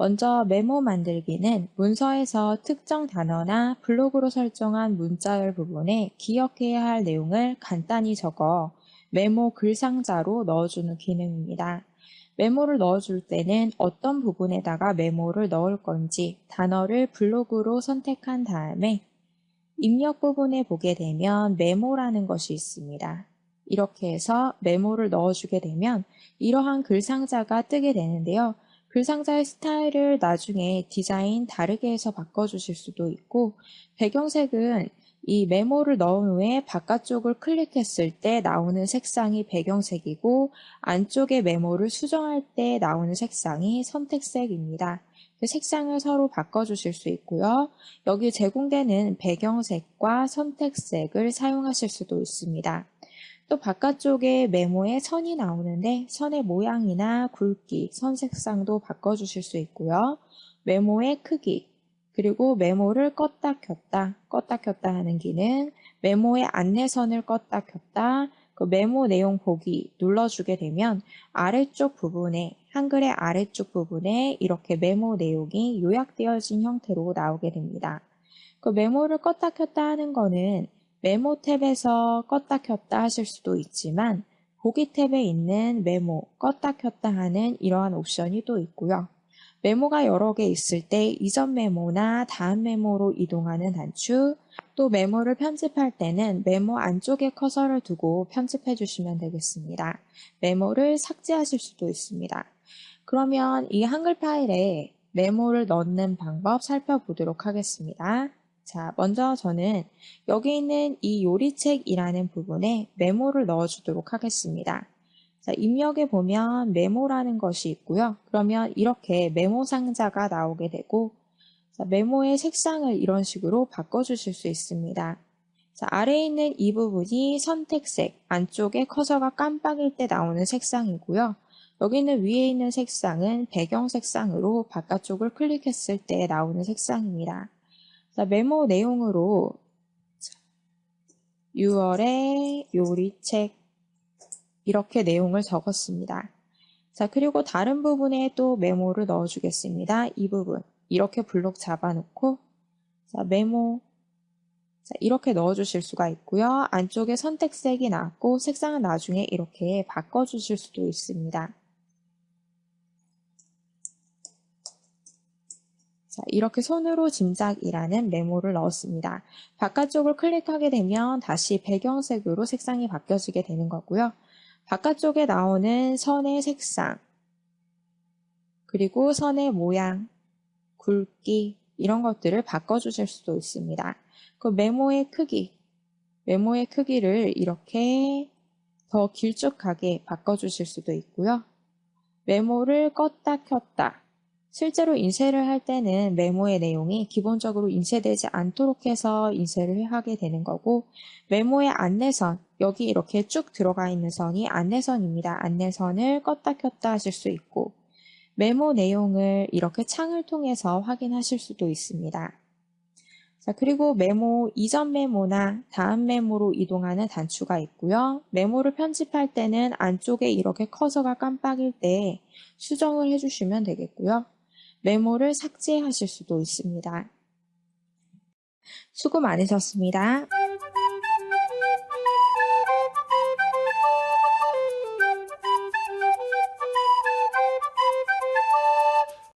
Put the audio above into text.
먼저 메모 만들기는 문서에서 특정 단어나 블록으로 설정한 문자열 부분에 기억해야 할 내용을 간단히 적어 메모 글상자로 넣어주는 기능입니다. 메모를 넣어줄 때는 어떤 부분에다가 메모를 넣을 건지 단어를 블록으로 선택한 다음에 입력 부분에 보게 되면 메모라는 것이 있습니다. 이렇게 해서 메모를 넣어주게 되면 이러한 글상자가 뜨게 되는데요. 글 상자의 스타일을 나중에 디자인 다르게 해서 바꿔주실 수도 있고 배경색은 이 메모를 넣은 후에 바깥쪽을 클릭했을 때 나오는 색상이 배경색이고 안쪽에 메모를 수정할 때 나오는 색상이 선택색입니다. 그 색상을 서로 바꿔주실 수 있고요. 여기 제공되는 배경색과 선택색을 사용하실 수도 있습니다. 또 바깥쪽에 메모에 선이 나오는데 선의 모양이나 굵기, 선 색상도 바꿔주실 수 있고요. 메모의 크기, 그리고 메모를 껐다 켰다, 껐다 켰다 하는 기능, 메모의 안내선을 껐다 켰다, 그 메모 내용 보기 눌러주게 되면 아래쪽 부분에, 한글의 아래쪽 부분에 이렇게 메모 내용이 요약되어진 형태로 나오게 됩니다. 그 메모를 껐다 켰다 하는 거는 메모 탭에서 껐다 켰다 하실 수도 있지만 보기 탭에 있는 메모 껐다 켰다 하는 이러한 옵션이 또 있고요. 메모가 여러 개 있을 때 이전 메모나 다음 메모로 이동하는 단추, 또 메모를 편집할 때는 메모 안쪽에 커서를 두고 편집해 주시면 되겠습니다. 메모를 삭제하실 수도 있습니다. 그러면 이 한글 파일에 메모를 넣는 방법 살펴보도록 하겠습니다. 자, 먼저 저는 여기 있는 이 요리책이라는 부분에 메모를 넣어주도록 하겠습니다. 자, 입력에 보면 메모라는 것이 있고요. 그러면 이렇게 메모 상자가 나오게 되고 자, 메모의 색상을 이런 식으로 바꿔주실 수 있습니다. 자, 아래에 있는 이 부분이 선택색, 안쪽에 커서가 깜빡일 때 나오는 색상이고요. 여기는 위에 있는 색상은 배경 색상으로 바깥쪽을 클릭했을 때 나오는 색상입니다. 자, 메모 내용으로 6월의 요리책 이렇게 내용을 적었습니다. 자, 그리고 다른 부분에 또 메모를 넣어주겠습니다. 이 부분. 이렇게 블록 잡아놓고, 자, 메모. 자, 이렇게 넣어주실 수가 있고요. 안쪽에 선택색이 나왔고, 색상은 나중에 이렇게 바꿔주실 수도 있습니다. 자, 이렇게 손으로 짐작이라는 메모를 넣었습니다. 바깥쪽을 클릭하게 되면 다시 배경색으로 색상이 바뀌어지게 되는 거고요. 바깥쪽에 나오는 선의 색상, 그리고 선의 모양, 굵기, 이런 것들을 바꿔주실 수도 있습니다. 그 메모의 크기, 메모의 크기를 이렇게 더 길쭉하게 바꿔주실 수도 있고요. 메모를 껐다 켰다. 실제로 인쇄를 할 때는 메모의 내용이 기본적으로 인쇄되지 않도록 해서 인쇄를 하게 되는 거고 메모의 안내선, 여기 이렇게 쭉 들어가 있는 선이 안내선입니다. 안내선을 껐다 켰다 하실 수 있고 메모 내용을 이렇게 창을 통해서 확인하실 수도 있습니다. 자, 그리고 메모 이전 메모나 다음 메모로 이동하는 단추가 있고요. 메모를 편집할 때는 안쪽에 이렇게 커서가 깜빡일 때 수정을 해주시면 되겠고요. 메모를 삭제하실 수도 있습니다. 수고 많으셨습니다.